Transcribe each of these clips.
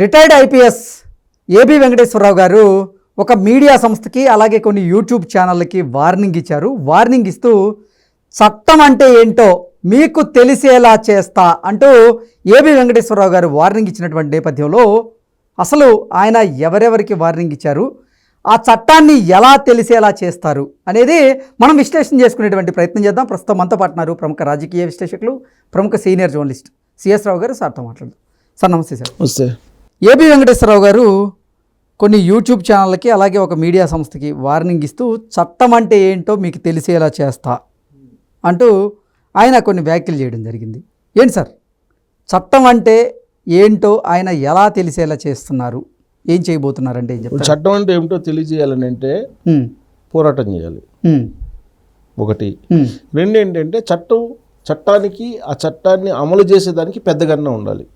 Retired IPS AB Venkateswararao గారు ఒక media సంస్థకి అలాగే కొన్ని యూట్యూబ్ ఛానళ్ళకి వార్నింగ్ ఇచ్చారు. వార్నింగ్ ఇస్తూ చట్టం అంటే ఏంటో మీకు తెలిసేలా చేస్తా అంటూ ఏబి వెంకటేశ్వరరావు గారు వార్నింగ్ ఇచ్చినటువంటి నేపథ్యంలో అసలు ఆయన ఎవరెవరికి వార్నింగ్ ఇచ్చారు? ఆ చట్టాన్ని ఎలా తెలిసేలా చేస్తారు అనేది మనం విశ్లేషణ చేసుకునేటువంటి ప్రయత్నం చేద్దాం. ప్రస్తుతం మనతో పాటున్నారు ప్రముఖ రాజకీయ విశ్లేషకులు ప్రముఖ సీనియర్ జర్నలిస్ట్ సిఎస్ రావు గారు. సార్తో మాట్లాడుతారు సార్ నమస్తే సార్. నమస్తే. ఏబి వెంకటేశ్వరరావు గారు కొన్ని యూట్యూబ్ ఛానళ్ళకి అలాగే ఒక మీడియా సంస్థకి వార్నింగ్ ఇస్తూ చట్టం అంటే ఏంటో మీకు తెలిసేలా చేస్తా అంటూ ఆయన కొన్ని వ్యాఖ్యలు చేయడం జరిగింది. ఏంటి సార్? చట్టం అంటే ఏంటో ఆయన ఎలా తెలిసేలా చేస్తున్నారు? ఏం చేయబోతున్నారంటే ఏం చెప్తారు? చట్టం అంటే ఏమిటో తెలియజేయాలని అంటే పోరాటం చేయాలి. ఒకటి. రెండు ఏంటంటే చట్టం చట్టానికి ఆ చట్టాన్ని అమలు చేసేదానికి పెద్దగన్నా ఉండాలి.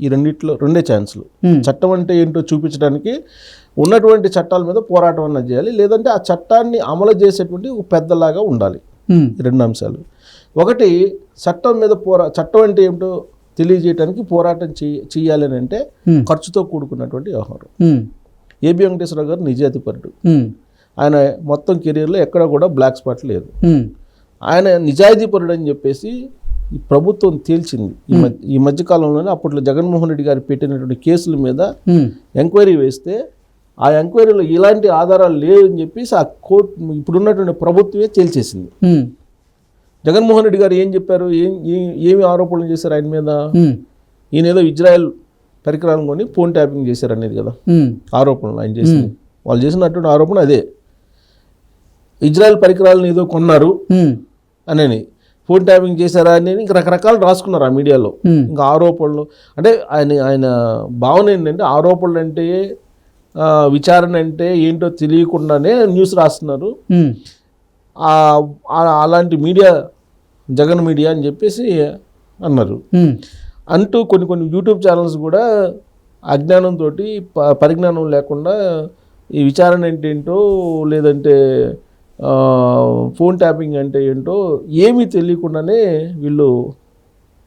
ఈ రెండిట్లో రెండే ఛాన్సులు. చట్టం అంటే ఏంటో చూపించడానికి ఉన్నటువంటి చట్టాల మీద పోరాటం అన్న చేయాలి. లేదంటే ఆ చట్టాన్ని అమలు చేసేటువంటి ఒక పెద్దలాగా ఉండాలి. రెండు అంశాలు. ఒకటి చట్టం మీద పోరా చట్టం అంటే ఏమిటో తెలియజేయడానికి పోరాటం చేయ చేయాలని అంటే ఖర్చుతో కూడుకున్నటువంటి వ్యవహారం. ఏబి వెంకటేశ్వరరావు గారు నిజాయితీపరుడు ఉమ్, ఆయన మొత్తం కెరీర్లో ఎక్కడ కూడా బ్లాక్ స్పాట్ లేదు. ఆయన నిజాయితీపరుడు అని చెప్పేసి ఈ ప్రభుత్వం తేల్చింది. ఈ మధ్య ఈ మధ్యకాలంలోనే అప్పట్లో జగన్మోహన్ రెడ్డి గారు పెట్టినటువంటి కేసుల మీద ఎంక్వైరీ వేస్తే ఆ ఎంక్వైరీలో ఇలాంటి ఆధారాలు లేవని చెప్పేసి ఆ కోర్టు ఇప్పుడున్నటువంటి ప్రభుత్వమే తేల్చేసింది. జగన్మోహన్ రెడ్డి గారు ఏం చెప్పారు? ఏం ఏమి ఆరోపణలు చేశారు ఆయన మీద? ఈయన ఏదో ఇజ్రాయెల్ పరికరాలను కొని ఫోన్ ట్యాపింగ్ చేశారు అనేది కదా. ఆరోపణలు ఆయన చేసింది. వాళ్ళు చేసినటువంటి ఆరోపణ అదే. ఇజ్రాయెల్ పరికరాలను ఏదో కొన్నారు అనేది ఫోన్ ట్యాపింగ్ చేశారా అనేది ఇంక రకరకాలు రాసుకున్నారు ఆ మీడియాలో. ఇంకా ఆరోపణలు. అంటే ఆయన ఆయన భావన ఏంటంటే ఆరోపణలు అంటే విచారణ అంటే ఏంటో తెలియకుండానే న్యూస్ రాస్తున్నారు. అలాంటి మీడియా జగన్ మీడియా అని చెప్పేసి అన్నారు. అంటూ కొన్ని కొన్ని యూట్యూబ్ ఛానల్స్ కూడా అజ్ఞానంతో పరిజ్ఞానం లేకుండా ఈ విచారణ అంటే ఏంటో లేదంటే ఫోన్ ట్యాపింగ్ అంటే ఏంటో ఏమీ తెలియకుండానే వీళ్ళు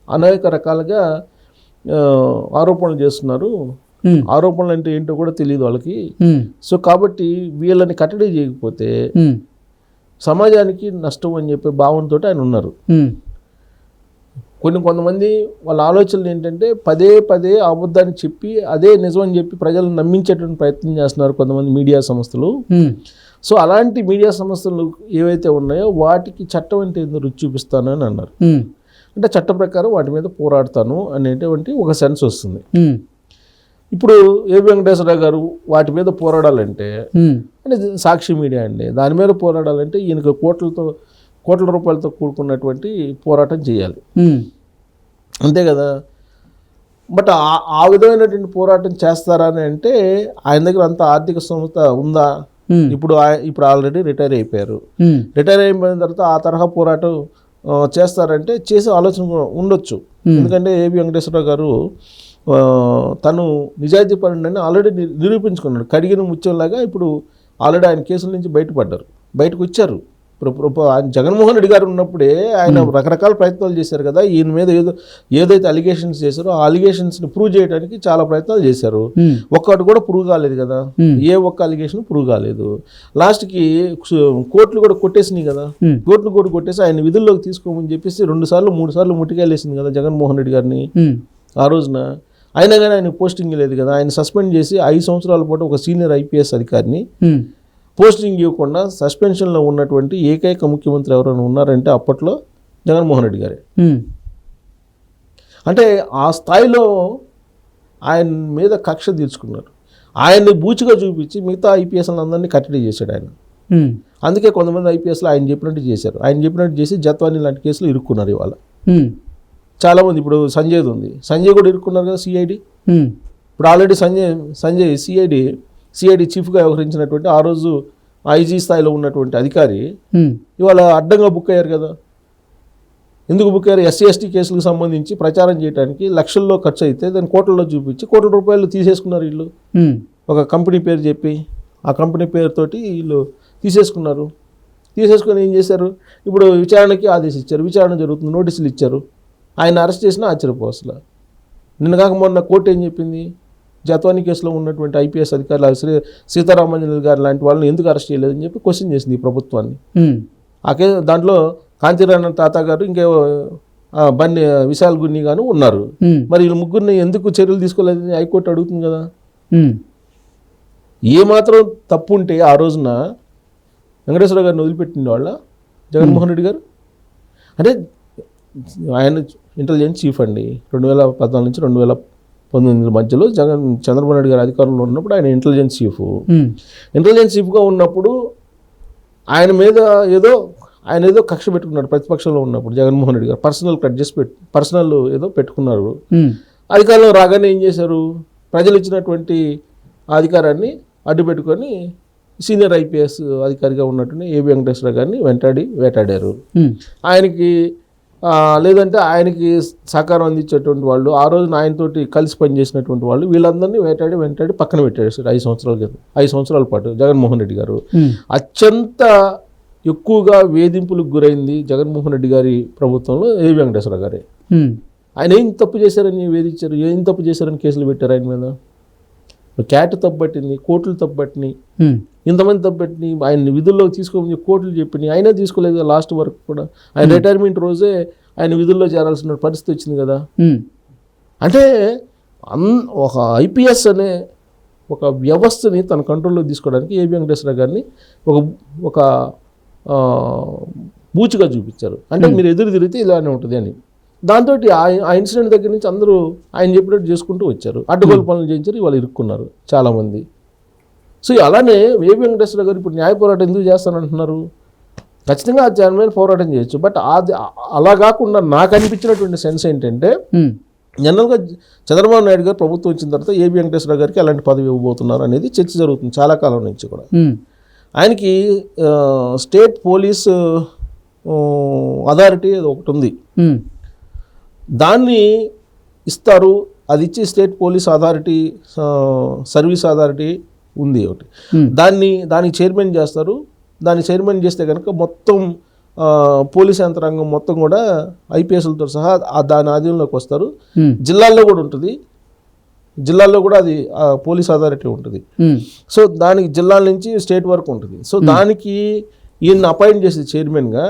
అనేక రకాలుగా ఆరోపణలు చేస్తున్నారు. ఆరోపణలు అంటే ఏంటో కూడా తెలియదు వాళ్ళకి. సో కాబట్టి వీళ్ళని కట్టడి చేయకపోతే సమాజానికి నష్టం అని చెప్పే భావంతో ఆయన ఉన్నారు. కొన్ని కొంతమంది వాళ్ళ ఆలోచనలు ఏంటంటే పదే పదే అబద్ధాన్ని చెప్పి అదే నిజం అని చెప్పి ప్రజలను నమ్మించేటువంటి ప్రయత్నం చేస్తున్నారు కొంతమంది మీడియా సంస్థలు. సో అలాంటి మీడియా సంస్థలు ఏవైతే ఉన్నాయో వాటికి చట్టం అంటే ఏందో రుచి చూపిస్తాను అని అన్నారు. అంటే చట్ట ప్రకారం వాటి మీద పోరాడతాను అనేటువంటి ఒక సెన్స్ వస్తుంది. ఇప్పుడు ఏ వెంకటేశ్వరరావు గారు వాటి మీద పోరాడాలంటే అంటే సాక్షి మీడియా అండి దాని మీద పోరాడాలంటే ఈయనకు కోట్లతో కోట్ల రూపాయలతో కూడుకున్నటువంటి పోరాటం చేయాలి. అంతే కదా? బట్ ఆ- విధమైనటువంటి పోరాటం చేస్తారా అని అంటే ఆయన దగ్గర అంత ఆర్థిక సంస్థ ఉందా? ఇప్పుడు ఆయ- ఇప్పుడు ఆల్రెడీ రిటైర్ అయిపోయారు. రిటైర్ అయిపోయిన తర్వాత ఆ తరహా పోరాటం చేస్తారంటే చేసే ఆలోచన ఉండొచ్చు. ఎందుకంటే ఏబి వెంకటేశ్వరరావు గారు తను నిజాయితీ పరుడని ఆల్రెడీ నిరూపించుకున్నాడు. కడిగిన ముత్యంలాగా ఇప్పుడు ఆల్రెడీ ఆయన కేసుల నుంచి బయటపడ్డారు. బయటకు వచ్చారు. ఇప్పుడు ఇప్పుడు జగన్మోహన్ రెడ్డి గారు ఉన్నప్పుడే ఆయన రకరకాల ప్రయత్నాలు చేశారు కదా ఈయన మీద ఏదో ఏదైతే అలిగేషన్స్ చేశారో ఆ అలిగేషన్స్ని ప్రూవ్ చేయడానికి చాలా ప్రయత్నాలు చేశారు. ఒక్కటి కూడా ప్రూవ్ కాలేదు కదా. ఏ ఒక్క అలిగేషన్ ప్రూవ్ కాలేదు. లాస్ట్కి కోర్టులు కూడా కొట్టేసినాయి కదా. కోర్టులు కూడా కొట్టేసి ఆయన విధుల్లోకి తీసుకోమని చెప్పేసి రెండు సార్లు మూడు సార్లు ముట్టికాయలేసింది కదా జగన్మోహన్ రెడ్డి గారిని. ఆ రోజున అయినా కానీ ఆయన పోస్టింగ్ లేదు కదా. ఆయన సస్పెండ్ చేసి ఐదు సంవత్సరాల పాటు ఒక సీనియర్ ఐపీఎస్ అధికారిని పోస్టింగ్ ఇవ్వకుండా సస్పెన్షన్లో ఉన్నటువంటి ఏకైక ముఖ్యమంత్రి ఎవరైనా ఉన్నారంటే అప్పట్లో జగన్మోహన్ రెడ్డి గారే. అంటే ఆ స్థాయిలో ఆయన మీద కక్ష తీర్చుకున్నారు. ఆయన్ని బూచిగా చూపించి మిగతా ఐపీఎస్ అందరినీ కట్టడి చేశాడు ఆయన. అందుకే కొంతమంది ఐపీఎస్లో ఆయన చెప్పినట్టు చేశారు. ఆయన చెప్పినట్టు చేసి జత్వాని లాంటి కేసులు ఇరుక్కున్నారు ఇవాళ. చాలామంది ఇప్పుడు సంజయ్ది ఉంది. సంజయ్ కూడా ఇరుక్కున్నారు కదా సిఐడి. ఇప్పుడు already Sanjay Sanjay CID CID చీఫ్గా వ్యవహరించినటువంటి ఆ రోజు ఐజీ స్థాయిలో ఉన్నటువంటి అధికారి ఇవాళ అడ్డంగా బుక్ అయ్యారు కదా. ఎందుకు బుక్ అయ్యారు? ఎస్సీ ఎస్టీ కేసులకు సంబంధించి ప్రచారం చేయడానికి లక్షల్లో ఖర్చు అయితే దాన్ని కోట్లలో చూపించి కోట్ల రూపాయలు తీసేసుకున్నారు వీళ్ళు. ఒక కంపెనీ పేరు చెప్పి ఆ కంపెనీ పేరుతోటి వీళ్ళు తీసేసుకున్నారు. తీసేసుకొని ఏం చేశారు? ఇప్పుడు విచారణకి ఆదేశించారు విచారణ జరుగుతుంది నోటీసులు ఇచ్చారు. ఆయన అరెస్ట్ చేసినా ఆశ్చర్యపోవసలు. నిన్న కాక మొన్న కోర్టు ఏం చెప్పింది? జత్వాని కేసులో ఉన్నటువంటి ఐపీఎస్ అధికారులు శ్రీ సీతారామంజన్ గారు లాంటి వాళ్ళని ఎందుకు అరెస్ట్ చేయలేదని చెప్పి క్వశ్చన్ చేసింది ఈ ప్రభుత్వాన్ని. ఆ కేసు దాంట్లో కాంతిరాణ తాత గారు ఇంకే బన్ని విశాల్ గున్ని గాను ఉన్నారు. మరి వీళ్ళ ముగ్గురిని ఎందుకు చర్యలు తీసుకోలేదని హైకోర్టు అడుగుతుంది కదా. ఉమ్, ఏ మాత్రం తప్పు ఉంటే ఆ రోజున వెంకటేశ్వర గారిని వదిలిపెట్టిన వాళ్ళ జగన్మోహన్ రెడ్డి గారు. అంటే ఆయన ఇంటెలిజెన్స్ చీఫ్ అండి. రెండు వేల పద్నాలుగు నుంచి రెండు వేల పంతొమ్మిది మధ్యలో జగన్ చంద్రబాబు నాయుడు గారు అధికారంలో ఉన్నప్పుడు ఆయన ఇంటెలిజెన్స్ చీఫ్ ఇంటెలిజెన్స్ చీఫ్గా ఉన్నప్పుడు ఆయన మీద ఏదో ఆయన ఏదో కక్ష పెట్టుకున్నాడు ప్రతిపక్షంలో ఉన్నప్పుడు జగన్మోహన్ రెడ్డి గారు. పర్సనల్ కట్ చేసి పెట్టు పర్సనల్ ఏదో పెట్టుకున్నారు. అధికారంలో రాగానే ఏం చేశారు? ప్రజలు ఇచ్చినటువంటి అధికారాన్ని అడ్డు పెట్టుకొని సీనియర్ ఐపీఎస్ అధికారిగా ఉన్నటువంటి ఏబి వెంకటేశ్వర గారిని వెంటాడి వేటాడారు. ఆయనకి లేదంటే ఆయనకి సహకారం అందించేటువంటి వాళ్ళు ఆ రోజున ఆయనతోటి కలిసి పనిచేసినటువంటి వాళ్ళు వీళ్ళందరినీ వేటాడి వెంటాడి పక్కన పెట్టాడు సార్ ఐదు సంవత్సరాల క్రితం ఐదు సంవత్సరాల పాటు జగన్మోహన్ రెడ్డి గారు. అత్యంత ఎక్కువగా వేధింపులకు గురైంది జగన్మోహన్ రెడ్డి గారి ప్రభుత్వంలో ఏ వెంకటేశ్వర గారే. ఆయన ఏం తప్పు చేశారని వేధించారు? ఏం తప్పు చేశారని కేసులు పెట్టారు ఆయన మీద? క్యాట్ తప్పు పట్టింది కోర్టులు తప్పు పట్టినాయి. ఇంతమంది తప్పు పెట్టినాయి ఆయన విధుల్లోకి తీసుకోమని కోర్టులు చెప్పినాయి అయినా తీసుకోలేదు కదా లాస్ట్ వరకు కూడా. ఆయన రిటైర్మెంట్ రోజే ఆయన విధుల్లో చేరాల్సిన పరిస్థితి వచ్చింది కదా. ఉమ్, అంటే అన్ ఒక ఐపీఎస్ అనే ఒక వ్యవస్థని తన కంట్రోల్లో తీసుకోవడానికి ఏబి వెంకటేశ్వర గారిని ఒక ఒక బూచిగా చూపించారు. అంటే మీరు ఎదురు తిరిగితే ఇలానే ఉంటుంది అని. దాంతో ఆ ఇన్సిడెంట్ దగ్గర నుంచి అందరూ ఆయన చెప్పినట్టు చేసుకుంటూ వచ్చారు. అడ్డగోలు పనులు చేయించారు ఇవాళ ఇరుక్కున్నారు చాలామంది. సో అలానే ఏబి వెంకటేశ్వర గారు ఇప్పుడు న్యాయ పోరాటం ఎందుకు చేస్తానంటున్నారు? ఖచ్చితంగా ఆ జనమైన పోరాటం చేయొచ్చు. బట్ అది అలా కాకుండా నాకు అనిపించినటువంటి సెన్స్ ఏంటంటే జనరల్గా చంద్రబాబు నాయుడు గారు ప్రభుత్వం వచ్చిన తర్వాత ఏబి వెంకటేశ్వర గారికి ఎలాంటి పదవి ఇవ్వబోతున్నారు అనేది చర్చ జరుగుతుంది చాలా కాలం నుంచి కూడా. ఆయనకి స్టేట్ పోలీస్ అథారిటీ అది ఒకటి ఉంది. దాన్ని ఇస్తారు. అది ఇచ్చి state police authority service authority ఉంది ఒకటి. దాన్ని దానికి చైర్మన్ చేస్తారు. దాన్ని చైర్మన్ చేస్తే కనుక మొత్తం పోలీస్ యంత్రాంగం మొత్తం కూడా ఐపీఎస్లతో సహా ఆ దాని ఆధీనంలోకి వస్తారు. జిల్లాల్లో కూడా ఉంటుంది. జిల్లాల్లో కూడా అది పోలీస్ అథారిటీ ఉంటుంది. సో దానికి జిల్లాల నుంచి స్టేట్ వరకు ఉంటుంది. సో దానికి ఈయన అపాయింట్ చేసే చైర్మన్గా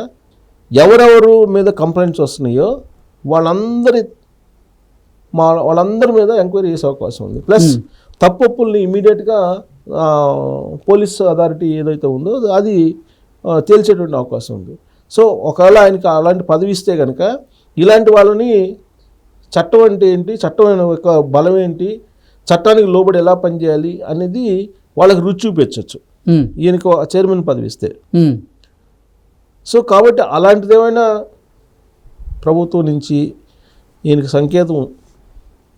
ఎవరెవరు మీద కంప్లైంట్స్ వస్తున్నాయో వాళ్ళందరి మా వాళ్ళందరి మీద ఎంక్వైరీ చేసే అవకాశం ఉంది. ప్లస్ తప్పొప్పుల్ని ఇమీడియట్గా పోలీస్ అథారిటీ ఏదైతే ఉందో అది తేల్చేటువంటి అవకాశం ఉంది. సో ఒకవేళ ఆయనకి అలాంటి పదవి ఇస్తే కనుక ఇలాంటి వాళ్ళని చట్టం అంటే ఏంటి చట్టం యొక్క బలం ఏంటి చట్టానికి లోబడి ఎలా పనిచేయాలి అనేది వాళ్ళకి రుచి చూపించవచ్చు ఈయనకు చైర్మన్ పదవి ఇస్తే. సో కాబట్టి అలాంటిది ఏమైనా ప్రభుత్వం నుంచి ఈయనకి సంకేతం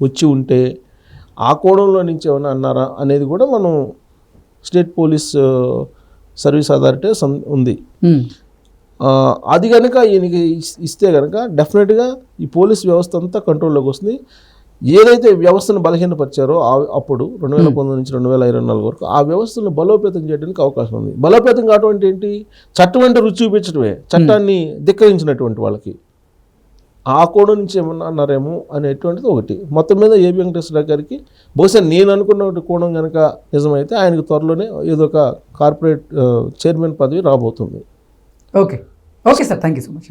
వచ్చి ఉంటే ఆ కోణంలో నుంచి ఏమైనా అన్నారా అనేది కూడా మనం స్టేట్ పోలీస్ సర్వీస్ అథారిటీ సం- ఉంది. అది కనుక ఈయనకి ఇస్- ఇస్తే కనుక డెఫినెట్గా ఈ పోలీస్ వ్యవస్థ అంతా కంట్రోల్లోకి వస్తుంది. ఏదైతే వ్యవస్థను బలహీనపరిచారో ఆ- అప్పుడు రెండు వేల పంతొమ్మిది నుంచి రెండు వేల ఇరవై నాలుగు వరకు ఆ వ్యవస్థను బలోపేతం చేయడానికి అవకాశం ఉంది. బలోపేతం కావడం అంటే ఏంటి? చట్టం అంటే రుచి చూపించడమే. చట్టాన్ని ధిక్కరించినటువంటి వాళ్ళకి. ఆ కోణం నుంచి ఏమన్నా అన్నారేమో అనేటువంటిది ఒకటి. మొత్తం మీద ఏబి వెంకటేశ్వర గారికి బహుశా నేను అనుకున్న కోణం కనుక నిజమైతే ఆయనకు త్వరలోనే ఏదో ఒక కార్పొరేట్ చైర్మన్ పదవి రాబోతుంది. Okay. Okay sir. Thank you so much.